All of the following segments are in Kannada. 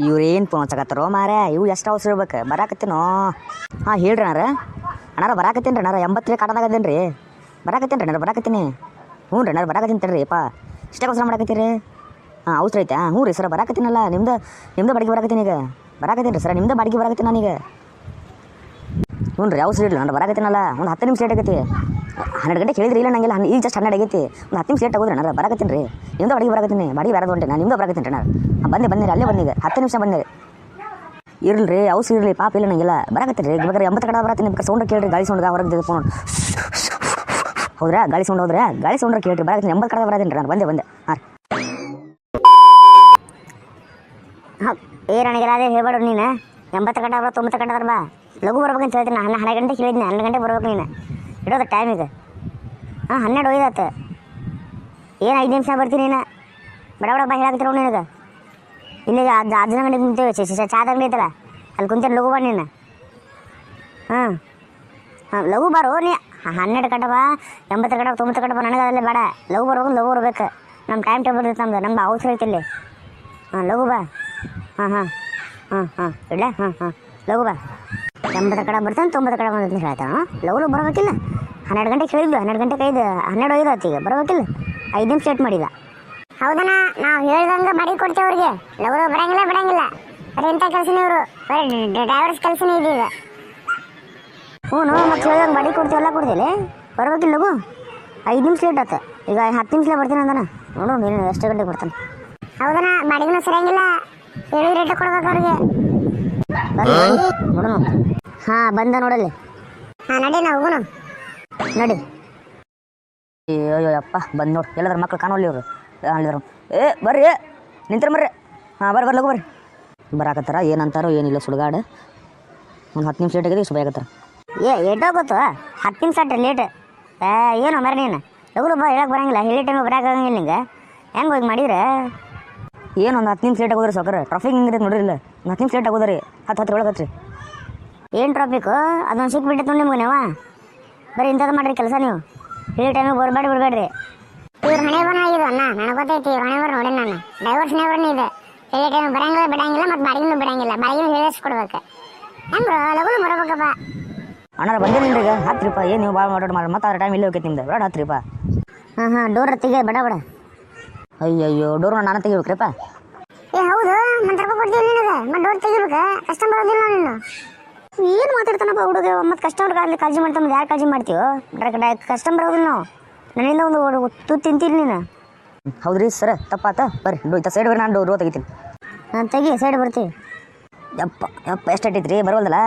ಇವ್ರು ಏನು ಫೋನ್ ಹಚ್ಚಕತ್ತಾರೋ ಮಾರೇ ಇವು ಎಷ್ಟು ಅವಸರ ಇರ್ಬೇಕು, ಬರಾಕತ್ತೇನೋ. ಹಾಂ, ಹೇಳ್ರಿ ಅಣ್ಣಾರ. ಅಣ್ಣಾರ ಬರಾಕತ್ತೀನಿ ರೀ, ಅಣ್ಣಾರ ಎಂಬತ್ತನೇ ಕಾಟದಾಗದೇನು ರೀ? ಬರಾಕತ್ತೇನ್ರಿ ಅಣ್ಣಾರ ಬರಾಕತ್ತೀನಿ. ಹ್ಞೂ ರೀ, ಅಣ್ಣಾರ ಬರಾಕತ್ತೀನಿ ತಡ್ರಿ ಅಪ್ಪ ಇಷ್ಟೇ ಅವಸರ ಮಾಡಕತ್ತೀರಿ? ಹಾಂ, ಅವಸರ ಐತಾ. ಹ್ಞೂ ರೀ, ಸರ್, ಬರಾಕತ್ತೀನಲ್ಲ, ನಿಮ್ದು ನಿಮ್ದು ಬಾಡಿಗೆ ಬರಾಕತ್ತೀನಿ ಈಗ. ಬರಾಕತ್ತೀನಿ ರೀ, ಸರ, ನಿಮ್ದು ಬಾಡಿಗೆ ಬರಾಕತ್ತೀನಿ ನಾನೀಗ. ಹ್ಞೂ ರೀ, ಅವಸರ ಇರಲಿಲ್ಲ ನಾನು ಬರಾಕತ್ತೀನಲ್ಲ. ಒಂದು ಹತ್ತು ನಿಮಿಷ ಲೇಟ್ ಆಗೈತಿ. ಹನ್ನೆರಡು ಗಂಟೆ ಕೇಳಿದ್ರಿ, ಇಲ್ಲ ನಂಗೆಲ್ಲ ಈಗ ಜಸ್ಟ್ ಹನ್ನೆರಡು ಆಗೈತಿ. ಒಂದು ಹತ್ತು ನಿಮಿಷ ಲೇಟ್ ಆಗೋದ್ರೆ ನಾನು ಬರಾಕತ್ತೀನಿ ರೀ. ನಿಮ್ದು ಬಡಿ ಬರಾಕತ್ತೀನಿ ಬಾಡಿಗೆ ಬೇರೆ ಹೊಂಟೆ ನಿಮ್ದು ಬರಾಕತ್ತೀನಿ ರೀ ನಾನು. ಬಂದೆ ಬಂದಿರಿ ಅಲ್ಲೇ ಬಂದಿದೆ ಹತ್ತು ನಿಮಿಷ ಬಂದಿರಿ ಇರ್ಲಿ ರೀ ಅವಸರ ಇರಲಿ, ಪಾಪ ಇಲ್ಲ ನಂಗೆಲ್ಲ. ಬರಾಕತ್ತೀನಿ ರೀ ಬೇಕಾದ್ರೆ ಎಂಬತ್ತು ಕಡೆ ಬರತ್ತೀನಿ ಬೇಕಾದ್ರೆ ಸೌಂಡ್ ಕೇಳ್ರಿ, ಗಾಳಿ ಸೌಂಡ್ ಹೊರಗೆ ಫೋನ್ ಹೌದ್ರಾ, ಗಾಳಿ ಸೌಂಡ್ ಹೋದ್ರೆ? ಗಾಳಿ ಸೌಂಡ್ ಕೇಳ್ರಿ, ಬರಾಕತ್ತೀನಿ, ಎಂಬತ್ತು ಕಡೆ ಬರತ್ತೀನಿ ನಾನು. ಬಂದೆ ಬಂದೆ. ಹಾಂ ಏ ನನಗೆಲ್ಲ ಹೇಳ್ಬೇಡ ನೀನು. ಎಂಬತ್ತು ಗಂಟೆ ಬರ, ತೊಂಬತ್ತು ಗಂಟೆ ಬರ ಲಘು ಬರ್ಬೇಕಂತ ಹೇಳ್ತೀನಿ, ನಾನು ಹನ್ನೆರಡು ಗಂಟೆ ಹೇಳಿದ್ನಿ ಹನ್ನೆರಡು ಗಂಟೆ ಬರ್ಬೇಕು ನೀನು. ಇಡೋದು ಟೈಮ್ ಇದೆ. ಹಾಂ, ಹನ್ನೆರಡು ಒಯ್ದಾತು ಏನು ಐದು ನಿಮಿಷ ಬರ್ತೀನಿ ನೀನು ಬಡ ಬಡ, ಬಾ ಹೇಳಾಕತ್ತಿರೋ ನಿನಗೆ. ಇಲ್ಲಿಗೆ ಅದು ಅದನ್ನ ಗಂಟೆ ಕುಂತೇವೆ ಚಾದ ಅಂಗಡಿ ಐತಲ್ಲ, ಅಲ್ಲಿ ಕುಂತೇನೆ ಲಘು ಬಾ ನೀನು. ಹಾಂ. ಹಾಂ, ಲಘು ಬಾರೋ ನೀ. ಹನ್ನೆರಡು ಗಂಟೆ ಬಾ, ಎಂಬತ್ತು ಗಂಟೆ ತೊಂಬತ್ತು ಗಂಟೆ ಬಾ, ನನಗೆ ಅದಲ್ಲೇ ಬೇಡ. ಲಘು ಬರ್ಬೇಕು ಲಘು ಬರ್ಬೇಕು. ನಮ್ಮ ಟೈಮ್ ಟೇಬಲ್ ಇರುತ್ತೆ ನಮ್ದು ನಮ್ಮ ಅವಸರ ಐತೆ ಇಲ್ಲಿ. ಹಾಂ, ಲಘು ಬಾ. ಹಾಂ ಹಾಂ. ಹಾಂ ಹಾಂ. ಇಡ್ಲ? ಹಾಂ ಹಾಂ. ಲಘು ಬಾ. ಎಂಬತ್ತು ಕಡೆ ಬರ್ತಾನೆ ತೊಂಬತ್ತು ಕಡೆ ಬಂದಂತ ಹೇಳ್ತಾನ. ಲಘು ಬರಬೇಕಿಲ್ಲ. ಹನ್ನೆರಡು ಗಂಟೆ ಕೇಳಿದ್ವಿ ಹನ್ನೆರಡು ಗಂಟೆಗೆ ಐದು ಹನ್ನೆರಡು ಐದು ಆತು ಈಗ ಬರಬೇಕಿಲ್ಲ. ಐದು ನಿಮಿಷ ಲೇಟ್ ಮಾಡಿಲ್ಲ ಹೌದಣ್ಣ ನಾವು ಹೇಳ್ದಂಗೆ ಮಾಡಿ ಕೊಡ್ತೇವೆ ಅವ್ರಿಗೆ. ಲವರು ಬರಂಗಿಲ್ಲ ಬಿಡಂಗಿಲ್ಲ ಬರೀ ಇಂಥ ಕೆಲಸನೇ ಇವರು. ಬರೀ ಡ್ರೈವರ್ಸ್ ಕೆಲಸನೇ ಇದೀಗ ಹ್ಞೂ ನಾವು ಮತ್ತೆ ಹೇಳ್ದಂಗೆ ಮಾಡಿ ಕೊಡ್ತೀವಲ್ಲ ಕೊಡ್ತೀವಿ ಬರಬೇಕಿಲ್ಲ ಲಗು ಐದು ನಿಮಿಷ ಲೇಟ್ ಆಯ್ತು ಈಗ ಹತ್ತು ನಿಮಿಷ ಬರ್ತೀನಿ ಅಂದನ. ನೋಡು ನೀನು ಎಷ್ಟು ಗಂಟೆಗೆ ಬರ್ತಾನೆ. ಹೌದಣ್ಣ ಬಾಡಿಗೆನೂ ಸರಿಯಂಗಿಲ್ಲ. ಹೇಳಿ ರೇಟ್ ಕೊಡ್ಬೇಕು ಅವ್ರಿಗೆ. ನೋಡೋಣ. ಹಾಂ ಬಂದ ನೋಡಲ್ಲಿ. ಹಾಂ ನಡಿ ನಾವು ಹೋಗೋಣ. ನೋಡಿ. ಅಯ್ಯೋ ಅಪ್ಪ ಬಂದು ನೋಡಿ. ಎಲ್ಲದ್ರ ಮಕ್ಳು ಕಾಣೋಲ್ಲ ಇವ್ರು. ಅಲ್ಲಿದ್ರು. ಏ ಬರ್ರಿ ನಿಂತರ ಬರ್ರಿ. ಹಾಂ ಬರ್ರಿ ಬರ್ಲಗು ಬರ್ರಿ. ಬರಾಕತ್ತಾರ ಏನಂತಾರೋ ಏನಿಲ್ಲ ಸುಡುಗಾಡು. ಒಂದು ಹತ್ತು ನಿಮಿಷ ಲೇಟ್ ಆಗಿದೆ ಇಷ್ಟು ಏ ಗೊತ್ತು ಹತ್ತು ನಿಮಿಷ ಅಟ್ಟ ಲೇಟ್ ಏ ಏನು ಮರ ನೀನು? ಲಘು ಬಾ ಹೇಳಕ್ಕೆ ಬರಂಗಿಲ್ಲ. ಹೇಳಿ ಟೈಮಿಗೆ ಬರೋಕ್ಕಾಗಂಗಿಲ್ಲ ನಿಂಗೆ. ಹೆಂಗೆ ಹೋಗಿ ಮಾಡಿದ್ರೆ? ಏನು ಒಂದು ಹತ್ತು ನಿಮಿಷ ಲೇಟ್ ಆಗೋದ್ರಿ ಸೌಕರ್ಯ ಟ್ರಾಫಿಕ್ ಹಿಂಗೆ ನೋಡಿರಿಲ್ಲ ಒಂದು ಹತ್ತು ನಿಮಿಷ ಲೇಟ್ ಆಗೋದ್ರಿ ಹತ್ತು ಹತ್ತು ಒಳಗೆ ಹತ್ರಿ. ಏನು ಟ್ರಾಫಿಕ್ಕು ಅದೊಂದು ಸಿಕ್ಬಿಟ್ಟೆ ನೋಡಿ ನಿಮ್ಗೆ ನೀವು? ಬರೀ ಇಂಥದ್ದು ಮಾಡ್ರಿ ಕೆಲಸ ನೀವು. ಹೇಳಿ ಟೈಮಿಗೆ ಬರಬೇಡಿ ಬಿಡಬೇಡ್ರಿ. ಇವ್ರ ಹಣೆ ಬರ ಇದು ಅಣ್ಣ ನನಗೆ ಗೊತ್ತೈತಿ ಇವ್ರ ಹಣೆ ಬರ ನೋಡಿ ನಾನು. ಡೈವರ್ಸ್ ನೇವರ್ನೇ ಇದೆ. ಹೇಳಿ ಟೈಮ್ ಬರಂಗಿಲ್ಲ ಬಿಡಂಗಿಲ್ಲ ಮತ್ತು ಬಾಡಿಗೆನೂ ಬಿಡಂಗಿಲ್ಲ. ಬಾಡಿಗೆನೂ ಹೇಳಿಸ್ಕೊಡ್ಬೇಕು ಹೆಂಗ್ರು ಲಘು ಬರಬೇಕಪ್ಪ ಅಣ್ಣ ಬಂದೇನಿಲ್ಲ ಈಗ? ಹತ್ರಿಪ್ಪ ಏನು ನೀವು ಭಾಳ ಮಾಡೋದು ಮಾಡಿ ಮತ್ತೆ ಅದ್ರ ಟೈಮ್ ಇಲ್ಲಿ ಹೋಗ್ತೈತೆ ನಿಮ್ದು. ಬೇಡ ಹತ್ರಿಪ್ಪ ಹಾಂ ಹಾಂ ಡೋರ್ ತೆಗೆ ಬೇಡ ಬೇಡ. ಅಯ್ಯಯ್ಯೋ ಡೋರ್ ನಾನು ತೆಗಿಬೇಕ್ರಿಪ್ಪ? ಏ ಹೌದು ಮತ್ತೆ ರೂಪಾಯಿ ಕೊಡ್ತೀನಿ ನಿನಗೆ? ಮತ್ತೆ ಡೋರ್ ತೆಗಿಬೇಕು? ಕಸ್ಟಮರ್ ಬರೋದಿಲ್ಲ ನೀನು ಏನು ಮಾತಾಡ್ತಾನಪ್ಪ ಹುಡುಗ? ಮತ್ತು ಕಸ್ಟಮರ್ ಅಲ್ಲಿ ಕಾಳಜಿ ಮಾಡ್ತಾನೆ ಯಾರು ಕಾಳಜಿ ಮಾಡ್ತೀವೋ ಕಸ್ಟಮರ್ ಹೋಗಿಲ್ಲ ನಾವು. ನನ್ನಿಂದ ಒಂದು ತುತ್ತು ತಿಂತೀನಿ ನೀನು. ಹೌದ್ರಿ ಸರ್ ತಪ್ಪಾತ? ಬರ್ರಿ ಡೋಯ್ತ ಸೈಡ್ ಬರ್ರಿ ನಾನು ಡೋರ್ ತೆಗಿತೀನಿ. ನಾನು ತೆಗಿ ಸೈಡ್ ಬರ್ತೀವಿ ಯಪ್ಪ ಯಪ್ಪ ಎಷ್ಟು ಐತ್ರಿ ಬರವಲ್ದಲ್ಲ?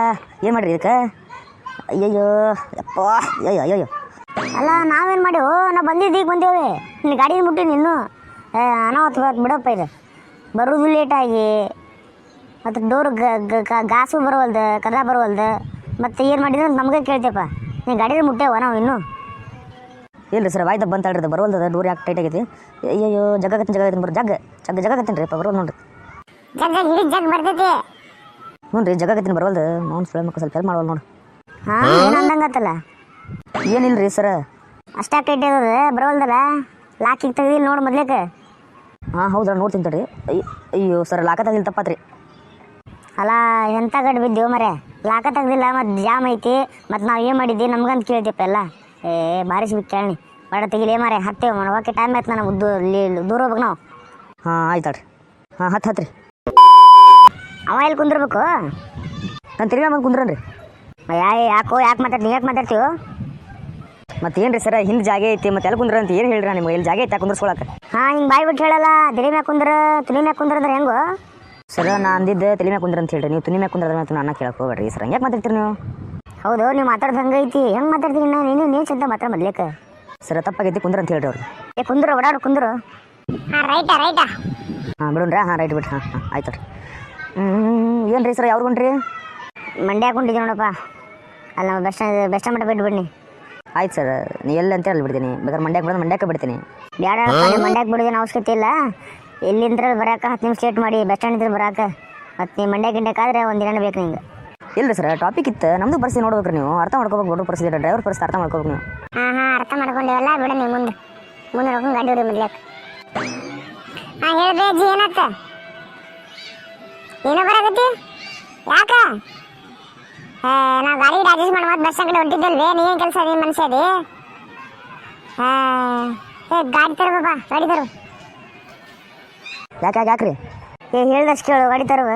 ಏನು ಮಾಡ್ರಿ ಇದಕ್ಕೆ? ಅಯ್ಯಯ್ಯೋ ಯಪ್ಪ ಅಯ್ಯೋ ಅಯ್ಯೋ ಅಲ್ಲ ನಾವೇನು ಮಾಡೇವು ನಾವು ಬಂದಿದ್ದು ಈಗ ಬಂದೇವೆ. ನಿನ್ನ ಗಾಡಿನ ಮುಟ್ಟಿ ನೀನು ಅನಾಹುತ ಬಿಡಪ್ಪ ಇದು. ಬರೋದು ಲೇಟಾಗಿ ಮತ್ತು ಡೋರ್ ಗಾಸು ಬರವಲ್ದು ಕದ ಬರವಲ್ದು. ಮತ್ತು ಏನು ಮಾಡಿದ್ರೆ ನಮಗೆ ಕೇಳ್ತೇಪ್ಪ ನೀನು ಗಾಡಿ ಮುಟ್ಟೇವ ನಾವು ಇನ್ನೂ. ಇಲ್ರಿ ಸರ್ ವಾಯ್ದ ಬಂತ ಹೇಳ್ರಿ ಬರವಲ್ದು ಡೋರ್ ಯಾಕೆ ಟೈಟ್ ಆಗೈತಿ. ಅಯ್ಯೋ ಜಗತ್ತಿನ ಜಗ ಬರೋ ಜಗ್ ಜಗ್ ಜಗತ್ತಿನ ರೀ ಬರೋದು ನೋಡ್ರಿ. ಜಗ್ ಜಗ್ ಜಗ್ ಹ್ಞೂ ರೀ ಜಗತ್ತಿನ ಬರವಲ್ದು ಮೌನ್ ಸುಳ್ಳು ಮಕ್ಕಳು ಸ್ವಲ್ಪ ಹೆಲ್ಪ್ ಮಾಡವಲ್ಲ ನೋಡಿ ಹಾಂ ಏನು ಅಂದಂಗತ್ತಲ್ಲ ಏನಿಲ್ಲ ರೀ ಸರ್? ಅಷ್ಟೇ ಟೈಟ್ ಇರೋದು ಬರವಲ್ದಲ್ಲ? ಲಾಕಿಗೆ ತೆಗ್ದಿಲ್ಲ ನೋಡಿ ಮೊದ್ಲೇಕ. ಹಾಂ ಹೌದಾ ನೋಡ್ತೀನಿ ತಡ್ರಿ ಅಯ್ಯ ಸರ್ ಲಾಕತ್ತಾಗಿಲ್ಲ ತಪ್ಪಾತ್ರಿ. ಅಲ್ಲ ಎಂಥ ಗಡ್ ಬಿದ್ದೇವು ಮರೆ? ಲಾಕ ತೆಗ್ದಿಲ್ಲ ಮತ್ತು ಜಾಮ್ ಐತಿ. ಮತ್ತು ನಾವು ಏನು ಮಾಡಿದ್ವಿ ನಮ್ಗಂತ ಕೇಳ್ತಿಪ್ಪ ಎಲ್ಲ. ಏ ಬಾರಿಸಿ ಬಿಟ್ಟು ಕೇಳಿ ಬೇಡ ತೆಗಿಲೇ ಮರೆ, ಹತ್ತೇವೆ ಮಾಡೋಕೆ ಟೈಮ್ ಆಯ್ತು ನಾನು ದೂರ ಇಲ್ಲಿ ದೂರ ಹೋಗ್ಬೇಕು ನಾವು. ಹಾಂ, ಆಯ್ತು ತಡ್ರಿ. ಹಾಂ, ಹತ್ತು ಹತ್ತು ರೀ ಅವ ಎಲ್ಲಿ ಕುಂದಿರ್ಬೇಕು? ನಾನು ತಿರ್ಗಿ ಬಂದು ಕುಂದ್ರನ್ರಿ. ಯಾ, ಯಾಕೋ, ಯಾಕೆ ಮಾತಾಡ್ತೀನಿ ಯಾಕೆ ಮಾತಾಡ್ತೀವೋ ಮತ್ತೆ ರೀ ಸರ, ಹಿಂದೆ ಜಾಗ ಐತಿ ಮತ್ತೆ ಎಲ್ಲಿ ಕುಂದ್ರ ಅಂತ ಏನು ಹೇಳ್ರಿ ನಿಮ್ಗೆ? ಇಲ್ಲಿ ಜಾಗ ಐತೆ ಕುಂದ್ರಸ್ಕೊಳಕ್ಕೆ ಹಾಂ, ಹಿಂಗೆ ಬಾಯ್ ಬಿಟ್ಟು ಹೇಳಲ್ಲ ಮ್ಯಾಗ ಕುಂದ್ರ, ತಲೆ ಮ್ಯಾಗ ಕುಂದ್ರ ಅಂದ್ರೆ ಹೆಂಗೋ? ಸರ್ ನಾ ಅಂದಿದ್ದ ತಲೆ ಮ್ಯಾಗ ಕುಂದ್ರ ಅಂತ ಹೇಳ್ರಿ. ನೀವು ತುನಿ ಮ್ಯಾಗ ಕುಂದ್ರ ಅಂತ ನಾನು ಕೇಳಕ್ಕೆ ಹೋಗ್ಬೇಡ್ರಿ ಸರ್. ಯಾಕೆ ಮಾತಾಡ್ತೀರಿ ನೀವು? ಹೌದು ನೀವು ಮಾತಾಡ್ದ ಹಂಗ ಐತಿ ಹೆಂಗೆ ಮಾತಾಡ್ತೀನಿ ನಾನು? ನೀನು ನೀನು ಚಂದ ಮಾತ್ರ ಮೊದ್ಲೇಕ. ಸರ ತಪ್ಪಾಗೈತಿ ಕುಂದ್ರ ಅಂತ ಹೇಳ್ರಿ ಅವ್ರು. ಏ ಕುಂದ್ರ ಓಡಾಡು ಕುಂದ್ರ. ಹಾಂ ರೈಟಾ ರೈಟಾ ಹಾಂ ಬಿಡೋಣ್ರಿ. ಹಾಂ ರೈಟ್ ಬಿಡ್ರಿ. ಹಾ ಹಾಂ ಆಯ್ತು ರೀ. ಹ್ಞೂ ಏನು ರೀ ಸರ್ ಯಾವ್ರು ಹೊಂಟ್ರಿ ಮಂಡ್ಯ ಹಾಕೊಂಡಿದ್ದೆ ನೋಡಪ್ಪ. ಅಲ್ಲ ನಾವು ಬೆಸ್ಟ್ ಬೆಸ್ಟ್ ಮಟ್ಟ ಬಿಟ್ಟು ಬಿಡ್ನಿ. ಆಯ್ತು ಸರ್ ನೀ ಎಲ್ಲಿ ಅಂತ ಹೇಳಿ ಬಿಡ್ತೀನಿ ಬೇಕಾದ್ರೆ ಮಂಡ್ಯಕ್ಕೆ ಬಿಡೋದು ಮಂಡ್ಯಕ್ಕೆ ಬಿಡ್ತೀನಿ. ಬೇಡ ಮಂಡ್ಯಕ್ಕೆ ಬಿಡೋದೇನು ಅವಶ್ಯಕತೆ ಇಲ್ಲ. ಎಲ್ಲಿಂದ್ರ ಬರಾಕ ಹತ್ತು ನಿಮಿಷ ಲೇಟ್ ಮಾಡಿ ಬಸ್ ಸ್ಟ್ಯಾಂಡ್ ಇದ್ರೆ ಬರಾಕ ಮತ್ತು ನೀವು ಮಂಡ್ಯ ಗಿಂಡ್ಯಕ್ಕಾದ್ರೆ ಒಂದು ದಿನ ಬೇಕು ನಿಂಗೆ. ಇಲ್ಲ ಸರ್ ಟಾಪಿಕ್ ಇತ್ತು. ನಮ್ದು ಪರಿಸ್ಥಿತಿ ನೋಡ್ಬೇಕು ನೀವು. ಅರ್ಥ ಮಾಡ್ಕೋಬೇಕು ದೊಡ್ಡ ಪರಿಸ್ಥಿತಿ ಡ್ರೈವರ್ ಪರಿಸ್ಥಿತಿ ಅರ್ಥ ಮಾಡ್ಕೋಬೇಕು ನೀವು. ಹಾಂ ಹಾಂ ಅರ್ಥ ಮಾಡ್ಕೊಂಡೇವಲ್ಲ? ಬಿಡ ನೀವು ಮುಂದೆ. ಮುಂದೆ ನೋಡ್ಕೊಂಡು ಗಾಡಿ ಹೊಡಿ ಮೊದ್ಲೇಕ ಹಾಂ ಹೇಳ್ದೆ ಅಜ್ಜಿ ಏನತ್ತ ನೀನು ಬರಾಕತ್ತಿ? ಯಾಕ? ಏ, ನಾ ಗಾಡಿ ಅಡ್ಜಸ್ಟ್ ಮಾಡಿ ಮತ್ತೆ ಬಸ್ ಅಂಗಡಿ ಹೊಂಟಿದ್ದಲ್ವೇ ನೀನು ಕೆಲಸ ನೀನು ಮನುಷ್ಯ ಅದಿ? ಏ ಏ, ಗಾಡಿ ತರು ಬಾಬಾ ಗಾಡಿ ತರು ಯಾಕೆ ಯಾಕೆ, ಯಾಕ್ರಿ? ಏ, ಹೇಳ್ದಷ್ಟು ಕೇಳು ಗಾಡಿ ತರುವ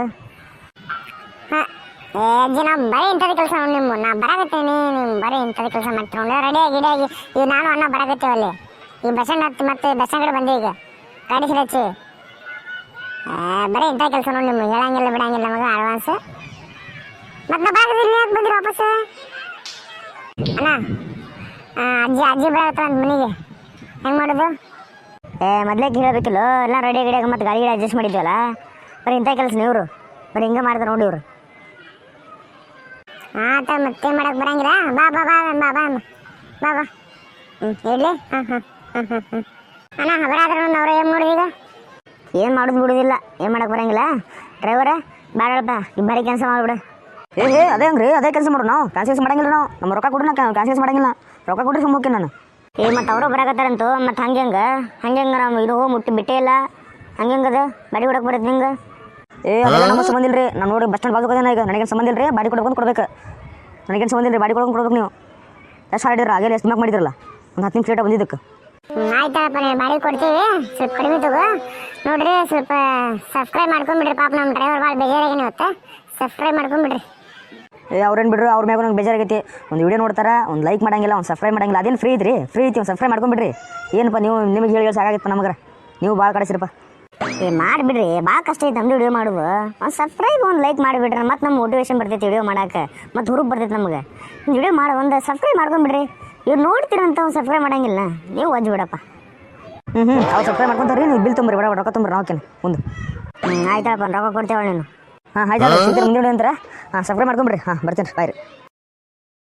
ಹಾ. ಏ, ಅಜ್ಜಿ ನಾವು ಬರೀ ಇಂಥದ್ದು ಕೆಲಸ ನಿಮ್ಮ ನಾ ಬರಾಕತ್ತೀನಿ ನೀವು ಬರೀ ಇಂಥದ್ದು ಕೆಲಸ ಮಾಡ್ತೀರ. ರೆಡಿಯಾಗಿ ಗಿಡಿಯಾಗಿ ಈಗ ನಾನು ಅಣ್ಣ ಬರಾಕತ್ತೀವಲ್ಲಿ ಈ ಬಸ್ ಸ್ಟ್ಯಾಂಡ್ ಹತ್ತು ಮತ್ತೆ ಬಸ್ ಸ್ಟ್ಯಾಂಡ್ ಬಂದೆ ಈಗ. ಗಾಡಿ ಸಿಡಚ್ಚಿ ಬರೀ ಇಂಥ ಕೆಲಸ ನೋಡಿ ನಿಮ್ಮ ಹೇಳಂಗಿಲ್ಲ, ಬಿಡಂಗಿಲ್ಲ ನಮಗೆ ಅಡ್ವಾನ್ಸ್ ಮತ್ತೆ ನಾ ಬರಾಕತ್ತೀನಿ ಯಾಕೆ ಬಂದಿರಿ ವಾಪಸ್? ಅಣ್ಣ ಅಜ್ಜಿ ಅಜ್ಜಿ ಬರಾಕತ್ತ ಮನೆಗೆ. ಹೆಂಗೆ ಮಾಡೋದು? ಏ, ಮೊದ್ಲೇ ಹೇಳಬೇಕಿಲ್ಲ ಎಲ್ಲ ರೆಡಿ ಗಿಡಿಯಾಗ ಮತ್ತು ಗಾಡಿ ಗಿಡ ಅಡ್ಜಸ್ಟ್ ಮಾಡಿದ್ವಲ್ಲ? ಬರೀ ಇಂಥ ಕೆಲಸ ನೀವ್ರು. ಬರೀ ಹಿಂಗೆ ಮಾಡ್ತಾರೆ ನೋಡಿ ಇವರು. ಆತ ಮತ್ತೆ ಮಾಡಕ್ ಬರಂಗಿಲ್ಲ? ಬಾ ಬಾ ಬಾ ಬಾ ಬಾ ಬಾ ಬಾ. ಹೇಳಿ ಹಾಂ ಹಾಂ ಹಾಂ ಹಾಂ ಅಣ್ಣ ಹಬರಾದ್ರೆ ಏನು ನೋಡಿದ ಈಗ? ಏನು ಮಾಡೋದು ಬಿಡೋದಿಲ್ಲ. ಏನು ಮಾಡಕ್ಕೆ ಬರಂಗಿಲ್ಲ. ಡ್ರೈವರ ಬೇಡಪ್ಪ ಬಾರಿ ಕೆಲಸ ಮಾಡಿಬಿಡು. ಏ ಅದೇ ಹಂಗ್ರಿ? ಅದೇ ಕೆಲಸ ಮಾಡೋಣ ನಾವು. ಮಾಡಂಗಿಲ್ಲ ನಾವು. ನಮ್ಮ ರೊಕ್ಕ ಕೊಡ್ರಿ ನಾ ಕ್ಯಾನ್ಸಲ್ಸ್ ಮಾಡಂಗಿಲ್ಲ. ರೊಕ್ಕ ಕೊಡ್ರಿ ಸುಮ್ಮಕ್ಕೆ ನಾನು. ಏ ಮತ್ತು ಅವರು ಬರಾಕತ್ತಾರಂತು ಮತ್ತು ಹಂಗೆ ಹಂಗೆ? ಹಂಗೆ ಹಂಗೆ ನಾವು ಇದು ಮುಟ್ಟಿ ಬಿಟ್ಟೇ ಇಲ್ಲ? ಹಂಗೆ ಹಂಗದ ಬಾಡಿ ಹೊಡಕ್ಕೆ ಬರುತ್ತೆ ನಿಂಗೆ? ಏ ನಮ್ಮ ಸಂಬಂಧ ಇಲ್ರಿ. ನಾನು ನೋಡಿ ಬಸ್ ಸ್ಟ್ಯಾಂಡ್ ಬಾಜು ಈಗ. ನನಗೇನು ಸಂಬಂಧ ಇಲ್ರಿ? ಬಾಡಿ ಕೊಡ್ಕೊಂಡು ಕೊಡ್ಬೇಕು. ನನಗೇನು ಸಂಬಂಧ ಇಲ್ರಿ? ಬಾಡಿ ಕೊಡ್ಕೊಂಡು ಕೊಡ್ಬೇಕು ನೀವು. ಎಷ್ಟು ಹಾಡಿರ ಆಗಲೇ ಎಷ್ಟು ಮಾಕ್ ಮಾಡಿದ್ರಲ್ಲ? ಒಂದು ಹತ್ತು ನಿಮಿಷ ಲೇಟ್ ಬಂದಿದ್ದಕ್ಕೆ ಆಯ್ತಪ್ಪ ನೀವು ಬಾಡಿ ಕೊಡ್ತೀವಿ. ಸ್ವಲ್ಪ ಕಡಿಮೆ ತಗೋ. ನೋಡ್ರಿ ಸ್ವಲ್ಪ ಸಬ್ಸ್ಕ್ರೈಬ್ ಮಾಡ್ಕೊಂಬಿಡ್ರಿ. ಪಾಪ ನಮ್ಮ ಡ್ರೈವರ್ ಭಾಳ ಬೇಜಾರಾಗಿ ಇವತ್ತು. ಸಬ್ಸ್ಕ್ರೈಬ್ ಮಾಡ್ಕೊಂಬಿಡ್ರಿ. ಏ ಅವ್ರೇನು ಬಿಡ್ರಿ? ಅವ್ರ ಮ್ಯಾಗ ನಂಗೆ ಬೇಜಾರಾಗೈತಿ. ಒಂದು ವಿಡಿಯೋ ನೋಡ್ತಾರೆ? ಒಂದು ಲೈಕ್ ಮಾಡಂಗಿಲ್ಲ ಒಂದು ಸಬ್ಸ್ಕ್ರೈಬ್ ಮಾಡಂಗಿಲ್ಲ. ಅದೇನು ಫ್ರೀ ಐತ್ರಿ ಫ್ರೀ ಐತಿ ಒಂದು ಸಬ್ಸ್ಕ್ರೈಬ್ ಮಾಡ್ಕೊಂಬಿಡ್ರಿ ಏನಪ್ಪ ನೀವು ನಿಮಗೆ ಹೇಳಿ ಸಾಕಾಗಿತ್ತು ನಮಗ್ರ. ನೀವು ಭಾಳ ಕಡಿಸಿರಪ್ಪ ಏ ಮಾಡಿಬಿಡ್ರಿ. ಭಾಳ ಕಷ್ಟ ಐತೆ ನಮ್ದು ವಿಡಿಯೋ ಮಾಡುವ ಒಂದು ಸಬ್ಸ್ಕ್ರೈಬ್ ಒಂದು ಲೈಕ್ ಮಾಡಿಬಿಡ್ರಿ. ಮತ್ತು ನಮ್ಮ ಮೋಟಿವೇಶನ್ ಬರ್ತೈತಿ ವಿಡಿಯೋ ಮಾಡೋಕೆ. ಮತ್ತು ಹುರುಪ್ ಬರ್ತೈತೆ ನಮಗೆ. ವಿಡಿಯೋ ಮಾಡಿ ಒಂದು ಸಬ್ಸ್ಕ್ರೈಬ್ ಮಾಡ್ಕೊಂಬಿಡ್ರಿ ಇವ್ರು ನೋಡ್ತೀರಂತ ಒಂದು ಸಬ್ಸ್ಕ್ರೈಬ್ ಮಾಡಂಗಿಲ್ಲ. ನೀವು ಒಜ್ಜಿ ಬಿಡಪ್ಪ. ಹ್ಞೂ ಹ್ಞೂ ಅವ್ರು ಸಬ್ಸ್ಕ್ರೈಬ್ ಮಾಡ್ಕೊಂತಾರ್ರಿ ನೀವು ಬಿಲ್ ತುಂಬ್ರಿ ಬಡ ರೊಕ್ಕ ತುಂಬ್ರಿ ನಾವ್ಕೇನು ಮುಂದೆ. ಹ್ಞೂ ಆಯ್ತಪ್ಪ ರೊಕ್ಕ ಕೊಡ್ತೇವಳ ನೀನು. ಹಾಂ ಆಯ್ತು ಮುಂದೆ ಅಂತಾರೆ? ಹಾಂ ಸಬ್ಸ್ಕ್ರೈಬ್ ಮಾಡ್ಕೊಂಬಿಡ್ರಿ. ಹಾಂ ಬರ್ತೀನಿ. ಬಾಯ್ ರೀ.